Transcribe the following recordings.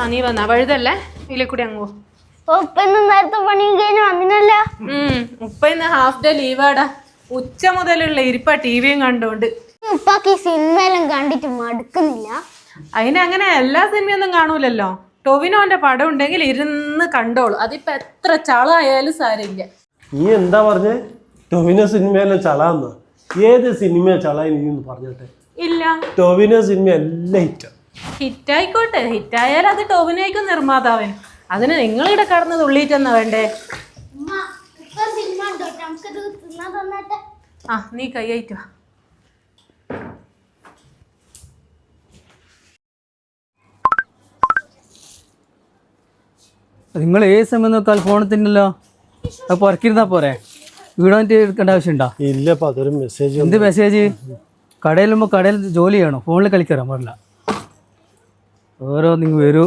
ആ നീ വന്നാ. വഴുതല്ലേ? ഇതിലെ കൂടി അങ്ങ് ഉപ്പന്ന് ഉപ്പ നേരത്തെ പണി കഴിഞ്ഞ് വന്നിനല്ല? ഉപ്പ ഇന്ന് ഹാഫ് ഡേ ലീവാടാ ഉച്ച മുതലുള്ള ഇരിപ്പ ടിവിയും കണ്ടോണ്ട്. ഉപ്പാക്ക് ഈ സിനിമയെല്ലാം കണ്ടിട്ട് മടുക്കുന്നില്ല. അതിനങ്ങനെ എല്ലാ സിനിമയൊന്നും കാണൂലല്ലോ. ടൊവിനോന്റെ പടം ഉണ്ടെങ്കിൽ ഇരുന്ന് കണ്ടോളൂ. അതിപ്പോ എത്ര ചളായാലും സാരമില്ല. നീ എന്താ പറഞ്ഞേ? ടൊവിനോ സിനിമയെല്ലാം ചളാന്ന്. ഏത് സിനിമ ചളായി നീ ഒന്ന് പറഞ്ഞോട്ടെ? ഇല്ല. ടൊവിനോ സിനിമ എല്ലാം ഹിറ്റാ ഹിറ്റായിക്കോട്ടെ. ഹിറ്റായാൽ അത് ടോവിനായിക്കും നിർമ്മാതാവൻ അതിന് നിങ്ങളിവിടെ കടന്ന് തുള്ളിയിട്ടെന്നാ വേണ്ടേ? ആ നീ കൈയായിട്ട് വാ. നിങ്ങൾ ഏത് സമയം നോക്കാൽ ഫോണിൽ തന്നെയല്ലോ അത് പുറക്കിരുന്നാ പോരെ. വീട് വന്നിട്ട് എടുക്കേണ്ട ആവശ്യമുണ്ടോ? ഇല്ലപ്പോ അതൊരു മെസ്സേജ് എന്ത് മെസ്സേജ് കടയിലുമ്പോൾ കടയിൽ ജോലി ചെയ്യണോ? ഫോണിൽ കളിക്കറാൻ പാടില്ല ഓരോ നിങ്ങൾ വരൂ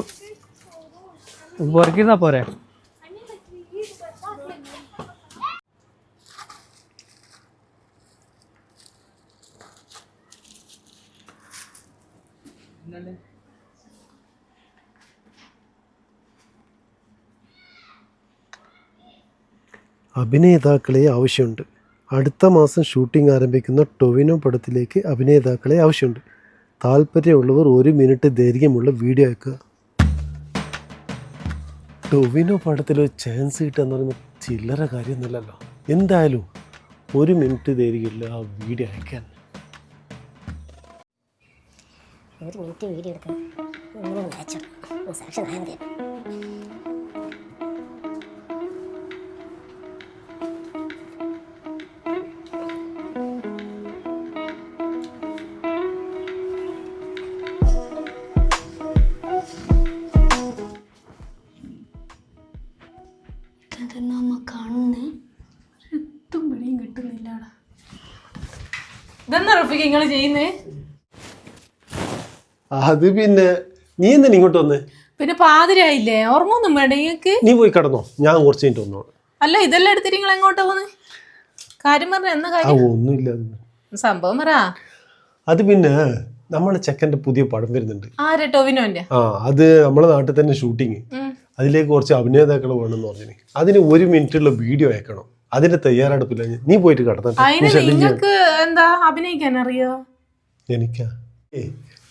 പുറക്കിരുന്നാ പോരെ? അഭിനേതാക്കളെ ആവശ്യമുണ്ട്. അടുത്ത മാസം ഷൂട്ടിംഗ് ആരംഭിക്കുന്ന ടൊവിനോ പടത്തിലേക്ക് അഭിനേതാക്കളെ ആവശ്യമുണ്ട്. താല്പര്യമുള്ളവർ ഒരു മിനിറ്റ് ദൈർഘ്യമുള്ള വീഡിയോ അയക്കുക ടൊവിനോ പടത്തിൽ ഒരു ചാൻസ് കിട്ടുക എന്ന് പറയുമ്പോൾ ചില്ലറ കാര്യമൊന്നുമല്ലല്ലോ. എന്തായാലും ഒരു മിനിറ്റ് ദൈർഘ്യമില്ല ആ വീഡിയോ അയക്കാൻ. ഒരു മിനിറ്റ് വീഡിയോ എടുക്കാം. ഇങ്ങനെ റഫിക്ക് നിങ്ങൾ ചെയ്യുന്നേ? അത് പിന്നെ നീ എന്തിനാ ഇങ്ങോട്ട് വന്നേ? പിന്നെ പാതിരായില്ലേ? ഓർമ്മൊന്നും വേണ്ട. നിങ്ങൾക്ക് നീ പോയി കിടന്നോ. ഞാൻ കുറച്ച് കഴിഞ്ഞിട്ട് വന്നോളാം. അല്ല ഇതെല്ലാം എടുത്തിട്ട് നിങ്ങൾ എങ്ങോട്ടാ പോന്ന്? കാര്യം പറഞ്ഞ എന്ന ആ കാര്യം ഒന്നുമില്ല. സംഭവം പറ. അത് പിന്നെ നമ്മുടെ ചെക്കന്റെ പുതിയ പടം വരുന്നുണ്ട്. ആരെ ടോവിനോന്റെ ആ അത് നമ്മുടെ നാട്ടിൽ തന്നെ ഷൂട്ടിങ്. ഉം. അതിലേക്ക് കുറച്ച് അഭിനേതാക്കൾ വേണമെന്ന് പറഞ്ഞു അതിന് ഒരു മിനിറ്റുള്ള വീഡിയോ അയക്കണം. അതിന്റെ തയ്യാറെടുപ്പില്ല. നീ പോയിട്ട് കിടന്നിട്ട്. നിങ്ങൾക്ക് എന്താ അഭിനയിക്കാൻ അറിയോ? എനിക്കാ?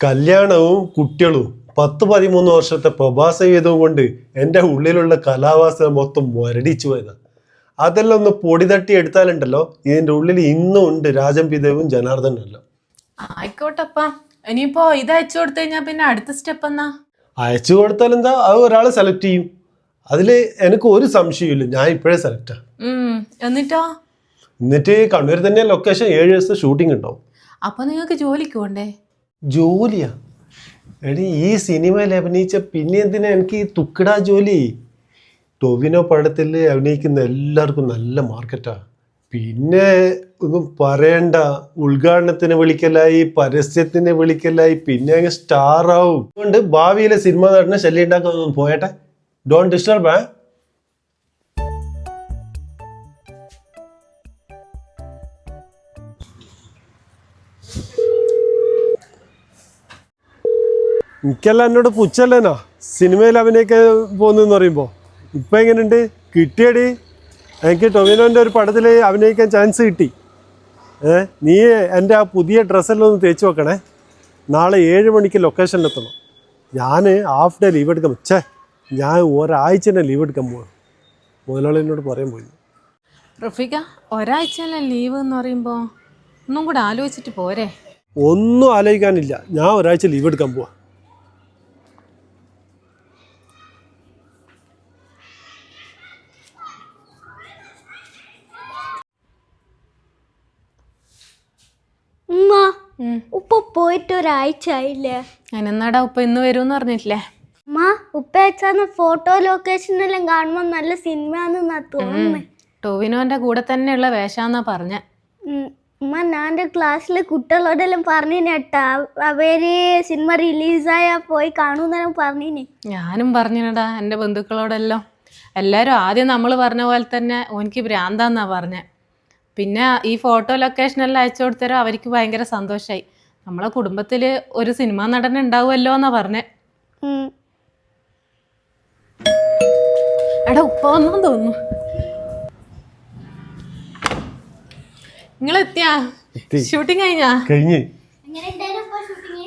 കല്യാണവും കുട്ടികളും പത്ത് പതിമൂന്ന് വർഷത്തെ പ്രഭാസ ജീവിതവും കൊണ്ട് എന്റെ ഉള്ളിലുള്ള കലാവാസന മൊത്തം മുരടിച്ചു പോയതാ. അതെല്ലാം ഒന്ന് പൊടി തട്ടി എടുത്താലുണ്ടല്ലോ. ഇതിന്റെ ഉള്ളിൽ ഇന്നും ഉണ്ട് രാജൻ പിതാവും ജനാർദ്ദനല്ലോ ആയിക്കോട്ടപ്പാ. ഇനിയിപ്പോ ഇത് അയച്ചു കൊടുത്തു കഴിഞ്ഞാ പിന്നെ അടുത്ത സ്റ്റെപ്പ് എന്നാ? അയച്ചു കൊടുത്താൽ എന്താ? അത് ഒരാൾ സെലക്ട് ചെയ്യും. അതിൽ എനിക്ക് ഒരു സംശയമില്ല ഞാൻ ഇപ്പോഴേ സെലക്റ്റാ. ഉം എന്നിട്ടോ? എന്നിട്ട് കണ്ണൂർ തന്നെ ലൊക്കേഷൻ ഏഴ് ദിവസത്തെ ഷൂട്ടിംഗ് ഉണ്ടാവും അപ്പൊ നിങ്ങൾക്ക് ജോലിക്ക് പോണ്ടേ? ജോലിയാ? എടി ഈ സിനിമയിൽ അഭിനയിച്ച പിന്നെ എന്തിനാ എനിക്ക് ഈ തുക്കിടാ ജോലി? ടൊവിനോ പടത്തിൽ അഭിനയിക്കുന്ന എല്ലാവർക്കും നല്ല മാർക്കറ്റാ. പിന്നെ ഒന്നും പറയണ്ട. ഉദ്ഘാടനത്തിന് വിളിക്കലായി പരസ്യത്തിന് വിളിക്കലായി പിന്നെ അങ്ങ് സ്റ്റാർ ആവും. അതുകൊണ്ട് ഭാവിയിലെ സിനിമ നടന്ന ശല്യം ഉണ്ടാക്കാൻ പോയട്ടെ. ഡോണ്ട് ഡിസ്റ്റർബ് ഏ? എനിക്കല്ല എന്നോട് പുച്ഛല്ലേനാ സിനിമയിൽ അഭിനയിക്കാൻ പോകുന്നെന്ന് പറയുമ്പോൾ ഇപ്പം എങ്ങനെയുണ്ട്? കിട്ടിയടി. എനിക്ക് ടൊവിനോന്റെ ഒരു പടത്തിൽ അഭിനയിക്കാൻ ചാൻസ് കിട്ടി. ഏ നീ എന്റെ ആ പുതിയ ഡ്രസ്സെല്ലാം ഒന്ന് തേച്ച് വെക്കണേ. നാളെ ഏഴ് മണിക്ക് ലൊക്കേഷനിലെത്തണം ഞാൻ ഹാഫ് ഡേ ലീവ് എടുക്കാൻ ഛേ ഞാൻ ഒരാഴ്ച തന്നെ ലീവ് എടുക്കാൻ പോകണം മുതലാളി എന്നോട് പറയാൻ പോയി. റഫീഖ ഒരാഴ്ചയല്ലേ ലീവ് എന്ന് പറയുമ്പോ? ഒന്നും കൂടെ ആലോചിച്ചിട്ട് പോരെ. ഒന്നും ആലോചിക്കാനില്ല. ഞാൻ ഒരാഴ്ച ലീവ് എടുക്കാൻ പോവാ ഉമ്മ ഉം. ഉപ്പ പോയിട്ട് ഒരാഴ്ച ആയില്ലേ ഉപ്പ ഇന്ന് വരുമെന്ന് പറഞ്ഞിട്ടില്ലേ? മാ ഉപ്പ അച്ഛന്ന് ഫോട്ടോ ലൊക്കേഷൻ എല്ലാം കാണുമ്പോൾ നല്ല സിനിമയാണെന്നാ തോന്നുന്നത് ടോവിനോന്റെ കൂടെ തന്നെയുള്ള വേഷാന്നാ പറഞ്ഞ. ഉമ്മ ഞാൻ ക്ലാസ്സിലെ കുട്ടികളോടെല്ലാം പറഞ്ഞിന് കേട്ടാ. അവർ സിനിമ റിലീസായ പോയി കാണൂന്നെല്ലാം പറഞ്ഞിന്. ഞാനും പറഞ്ഞിനടാ എന്റെ ബന്ധുക്കളോടെല്ലാം. എല്ലാവരും ആദ്യം നമ്മൾ പറഞ്ഞ പോലെ തന്നെ ഓനിക്ക് ഭ്രാന്താന്നാ പറഞ്ഞെ. പിന്നെ ഈ ഫോട്ടോ ലൊക്കേഷനെല്ലാം അയച്ചു കൊടുത്തരോ അവർക്ക് ഭയങ്കര സന്തോഷമായി നമ്മളെ കുടുംബത്തിൽ ഒരു സിനിമാ നടൻ ഉണ്ടാവുമല്ലോ എന്നാ പറഞ്ഞേ. എടാ ഉപ്പ വന്നു തോന്നുന്നു. നിങ്ങൾ എത്തിയാ ഷൂട്ടിംഗ് കഴിഞ്ഞാ? കഴിഞ്ഞ്.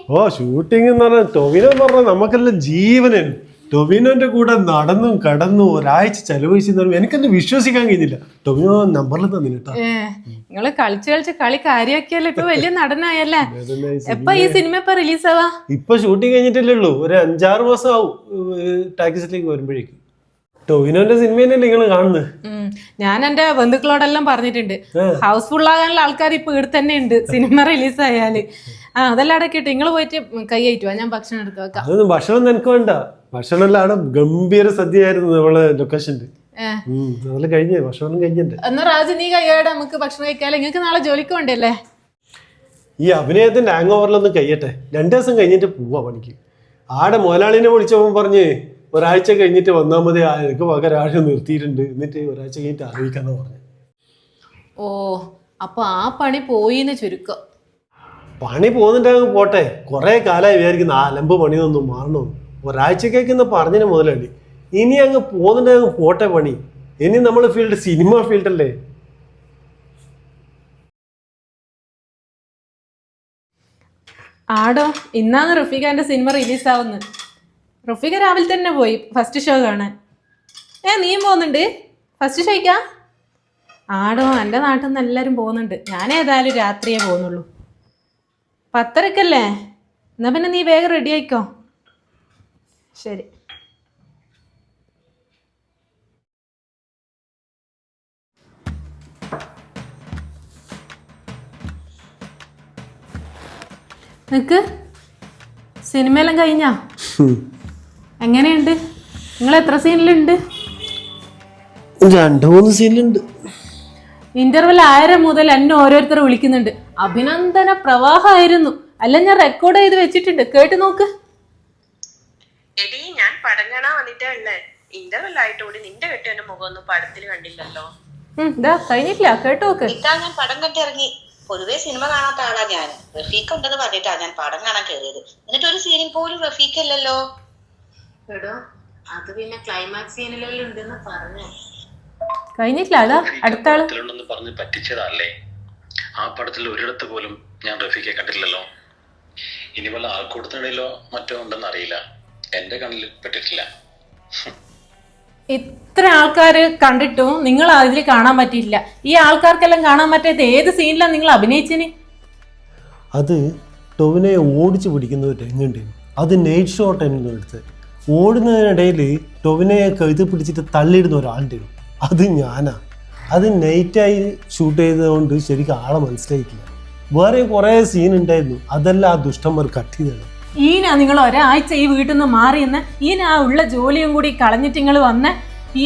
ഓ ഷൂട്ടിംഗ് എന്ന് പറഞ്ഞാൽ ടൊവിനോ പറഞ്ഞ നമുക്കെല്ലാം ജീവനാണ് ടൊവിനോന്റെ കൂടെ നടന്നും കടന്നും ഒരാഴ്ച ചെലവഴിച്ചെന്ന് എനിക്കെന്നെ വിശ്വസിക്കാൻ കഴിഞ്ഞില്ല ടൊവിനോ നമ്പറിൽ തന്നിട്ടാ നിങ്ങൾ കളിച്ച് കളിച്ച് കളി കാര്യമാക്കിയല്ലോ? ഇപ്പൊ വലിയ നടനായല്ലേ? എപ്പോ ഈ സിനിമ. ഇപ്പൊ റിലീസ് ആവാ ഇപ്പൊ ഷൂട്ടിംഗ് കഴിഞ്ഞിട്ടല്ലേ ഉള്ളൂ. ഒരു അഞ്ചാറ് മാസം ആവും ടാക്സിലേക്ക് വരുമ്പോഴേക്കും. ടൊവിനോന്റെ സിനിമ നിങ്ങൾ കാണുന്നത്. ഞാൻ എന്റെ ബന്ധുക്കളോടെല്ലാം പറഞ്ഞിട്ടുണ്ട്. ഹൗസ്ഫുൾ ആകാനുള്ള ആൾക്കാർ ഇപ്പൊ ഇവിടെ തന്നെ ഉണ്ട്. സിനിമ റിലീസ് ആയാൽ ആ അതെല്ലാം അടക്കിട്ട് നിങ്ങൾ പോയിട്ട് കൈ ആയിട്ടുവാ ഞാൻ ഭക്ഷണം എടുത്ത് വെക്കാം. അതൊന്നും ഭക്ഷണം നിനക്ക് വേണ്ട. ഭക്ഷണം എല്ലാം അവിടെ ഗംഭീര സദ്യയായിരുന്നു നമ്മളെ ലൊക്കേഷനിൽ. അതെല്ലാം കഴിഞ്ഞേ ഭക്ഷണം കഴിഞ്ഞിട്ട് എന്നാ രാജു നീ കൈയോടെ നമുക്ക് ഭക്ഷണം കഴിക്കാല്ലേ നിങ്ങൾക്ക് നാളെ ജോലിക്ക് ഈ അഭിനയത്തിന്റെ ഹാങ് ഓവറിലൊന്നും കഴിയട്ടെ. രണ്ടു ദിവസം കഴിഞ്ഞിട്ട് പോവാ പണിക്ക്. ആടെ മുതലാളിനെ വിളിച്ചപ്പോൾ പറഞ്ഞ് ഒരാഴ്ച കഴിഞ്ഞിട്ട് വന്നാൽ മതി. എനിക്ക് പകരം ആഴെ നിർത്തിയിട്ടുണ്ട്. എന്നിട്ട് ഒരാഴ്ച കഴിഞ്ഞിട്ട് അറിയിക്കാന്ന് പറഞ്ഞു. ഓ അപ്പൊ ആ പണി പോയിന്ന് ചുരുക്കം. പണി പോകുന്നുണ്ടെങ്കിൽ പോട്ടെ. കുറേ കാലമായി വിചാരിക്കുന്ന ആ അലമ്പ് പണിയൊന്നും മാറണം? ഒരാഴ്ചക്കേക്കെന്ന് പറഞ്ഞതിന് മുതലടി. ഇനി അങ്ങ് പോകുന്നുണ്ടെങ്കിൽ പോട്ടെ പണി. ഇനി നമ്മൾ ഫീൽഡ് സിനിമ ഫീൽഡ് അല്ലേ ആടോ ഇന്നാണ് റഫീഖാന്റെ സിനിമ റിലീസ് ആവുന്നത് റഫീഖ രാവിലെ തന്നെ പോയി ഫസ്റ്റ് ഷോ കാണാൻ. ഏ നീയും പോകുന്നുണ്ട്? ഫസ്റ്റ് ഷോയ്ക്കാ? ആടോ എന്റെ നാട്ടിൽ നിന്ന് എല്ലാവരും പോകുന്നുണ്ട്. ഞാൻ ഏതായാലും രാത്രിയേ പോകുന്നുള്ളൂ. പത്തരക്കല്ലേ? എന്നാ പിന്നെ നീ വേഗം റെഡി ആയിക്കോ. ശരി. നിക്ക് സിനിമയെല്ലാം കഴിഞ്ഞാ? എങ്ങനെയുണ്ട്? നിങ്ങൾ എത്ര സീനിലുണ്ട്? രണ്ടു മൂന്ന് സീനിലുണ്ട്. ഇന്റർവെൽ ആയിരം മുതൽ എന്നെ ഓരോരുത്തർ വിളിക്കുന്നുണ്ട്. അഭിനന്ദന പ്രവാഹമായിരുന്നു. അല്ല ഞാൻ റെക്കോർഡ് ചെയ്ത് വെച്ചിട്ടുണ്ട്. കേട്ട് നോക്ക്. എടി ഞാൻ പടം കാണാൻ വന്നിട്ടേ ഉള്ളേ. ഇന്റർവെൽ ആയിട്ട് കൂടി നിന്റെ കെട്ടിയവന്റെ മുഖം ഒന്നും പടത്തിൽ കണ്ടില്ലല്ലോ. ഇതാ കഴിഞ്ഞിട്ടില്ല. കേട്ടോ ഇതാ ഞാൻ പടം കണ്ടിറങ്ങി. പൊതുവേ സിനിമ കാണാത്ത ആളാ ഞാൻ. റഫീഖ് ഉണ്ടെന്ന് പറഞ്ഞിട്ടാ ഞാൻ പടം കാണാൻ കയറിയത് എന്നിട്ട് ഒരു സീനിൽ പോലും റഫീഖ് അല്ലല്ലോ എടോ അത് പിന്നെ ക്ലൈമാക്സ് സീനിലെല്ലാം ഉണ്ടെന്ന് പറഞ്ഞു. കഴിഞ്ഞിട്ടില്ല. അതാ അടുത്ത ആൾ. പറഞ്ഞ് പറ്റിച്ചതല്ലേ ആ പടത്തിൽ ഒരിടത്ത് പോലും ഞാൻ റഫീഖെ കണ്ടിട്ടില്ലല്ലോ. ഇനി വല്ല ആൾക്കൂട്ടത്തിനിടയിലോ മറ്റോ ഉണ്ടെന്ന് അറിയില്ല. എന്റെ കണ്ണിൽ പെട്ടിട്ടില്ല. ഇത്ര ആൾക്കാർ കണ്ടിട്ടും നിങ്ങൾ അതിൽ കാണാൻ പറ്റിയില്ല ഈ ആൾക്കാർക്കെല്ലാം കാണാൻ പറ്റാത്ത ഏത് സീനിലാണ് നിങ്ങൾ അഭിനയിച്ചിന്? അത് ടൊവിനെ ഓടിച്ചു പിടിക്കുന്ന ഒരു രംഗുണ്ട് അത് നൈറ്റ് ഷോട്ട് ആയിരുന്നു എടുത്ത് ഓടുന്നതിനിടയിൽ ടൊവിനെ കഴുതി പിടിച്ചിട്ട് തള്ളിയിടുന്ന ഒരാളുണ്ടായിരുന്നു അത് ഞാനാ. അത് നൈറ്റായി ഷൂട്ട് ചെയ്തതുകൊണ്ട് ശരിക്കും ആളെ മനസ്സിലായിട്ടില്ല. വേറെ കുറേ സീൻ ഉണ്ടായിരുന്നു. അതെല്ലാം ആ ദുഷ്ടന്മാർ കട്ട് ചെയ്തതാണ് ഈന നിങ്ങൾ ഒരാഴ്ച ഈ വീട്ടിൽ നിന്ന് മാറിയെന്ന് ആ ഉള്ള ജോലിയും കൂടി കളഞ്ഞിട്ട് നിങ്ങൾ വന്ന്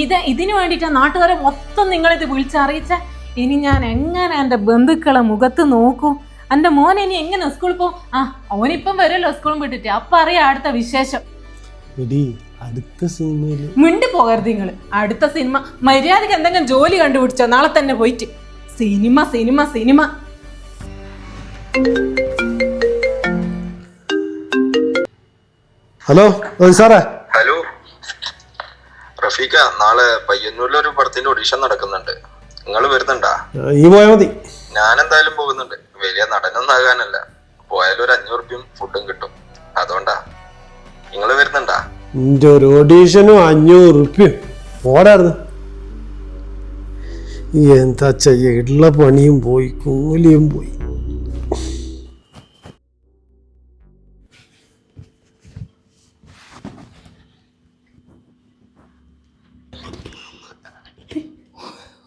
ഇത് ഇതിനു വേണ്ടിയിട്ട് നാട്ടുകാരെ മൊത്തം നിങ്ങളിത് വിളിച്ചറിയിച്ച ഇനി ഞാൻ എങ്ങനെ എന്റെ ബന്ധുക്കളെ മുഖത്ത് നോക്കൂ? എന്റെ മോൻ ഇനി എങ്ങനെ സ്കൂളിൽ പോകും ആ ഓനിപ്പം വരുമല്ലോ സ്കൂളും വിട്ടിട്ട്. അപ്പം അറിയാം അടുത്ത വിശേഷം. എടി അടുത്ത സിനിമയിൽ മിണ്ടി പോകരുത് നിങ്ങൾ അടുത്ത സിനിമ. മര്യാദയ്ക്ക് എന്തെങ്കിലും ജോലി കണ്ടുപിടിച്ചോ? നാളെ തന്നെ പോയിട്ട്. Cinema cinema cinema. ഹലോ സാറേ. ഹലോ. റഫീഖ നാളെ പയ്യന്നൂരിൽ ഒരു പടത്തിന്റെ ഓഡീഷൻ നടക്കുന്നുണ്ട്. നിങ്ങൾ വരുന്നുണ്ടാ? ഈ പോയാ മതി. ഞാൻ എന്തായാലും പോകുന്നുണ്ട്. വലിയ നടനൊന്നും ആകാനല്ല. പോയാലും ഒരു അഞ്ഞൂറ് രൂപയും ഫുഡും കിട്ടും. അതുകൊണ്ടാ. നിങ്ങൾ വരുന്നുണ്ടാ? എന്റെ ഒരു ഓഡീഷനും അഞ്ഞൂറ് റുപ്യ ഓടായിരുന്നു എന്താ ചെയ്യ? ഉള്ള പണിയും പോയി കൂലിയും പോയി.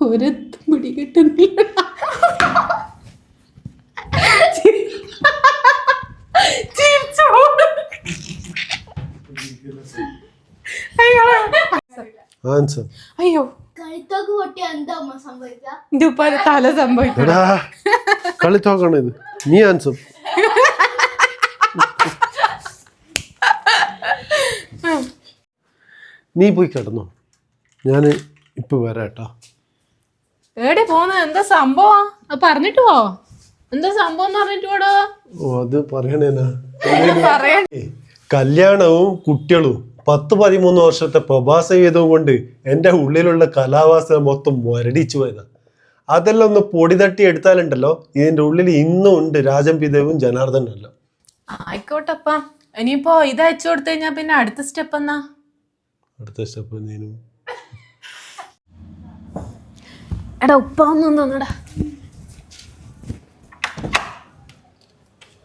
ഒരു പിടി കിട്ടുന്നില്ല ആൻസർ അയ്യോ. കഴുത്തൊക്കെ പൊട്ടി എന്താ അമ്മ സംഭവിക്കുക എന്റെ ഉപ്പ തല സംഭവിക്കും എടാ കളി തോക്കണം ഇത്. നീ ആൻസർ നീ പോയി കിടന്നോ. ഞാൻ ഇപ്പൊ വരാട്ടാ. എവിടെ പോന്ന? എന്താ സംഭവം? അത് പറഞ്ഞിട്ട് പോ. എന്താ സംഭവം പറഞ്ഞിട്ട് പോടോ? ഓ അത് പറയണേനാ. പറയാ. കല്യാണവും കുട്ടികളും. പത്ത് പതിമൂന്ന് വർഷത്തെ പ്രഭാസ ജീവിതവും കൊണ്ട് എന്റെ ഉള്ളിലുള്ള കലാവാസന മൊത്തം മുരടിച്ചു പോയതാ. അതെല്ലാം ഒന്ന് പൊടി തട്ടി എടുത്താലുണ്ടല്ലോ ഇതിന്റെ ഉള്ളിൽ ഇന്നും ഉണ്ട് രാജൻ പിതാവും ജനാർദ്ദനല്ലോ ആയിക്കോട്ടപ്പാ. ഇനിയിപ്പോ ഇത് അയച്ചു കൊടുത്തു കഴിഞ്ഞാ പിന്നെ അടുത്ത സ്റ്റെപ്പ് എന്നാ? അടുത്ത സ്റ്റെപ്പ് നീനും എടാ ഉപ്പ ഒന്നും തോന്നടാ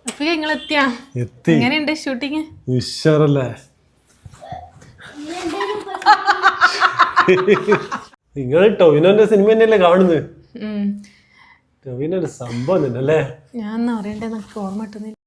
റഫീഖ നിങ്ങൾ എത്തിയാ എത്തി. എങ്ങനെയുണ്ട് ഷൂട്ടിങ് ഉഷാറല്ലേ? നിങ്ങൾ ടൊവിനോന്റെ സിനിമ തന്നെയല്ലേ കാണുന്നത്? ടൊവിനോ ഒരു സംഭവം തന്നെ അല്ലേ ഞാൻ പറയണ്ടേ നമുക്ക് ഓർമ്മ കിട്ടുന്നില്ല.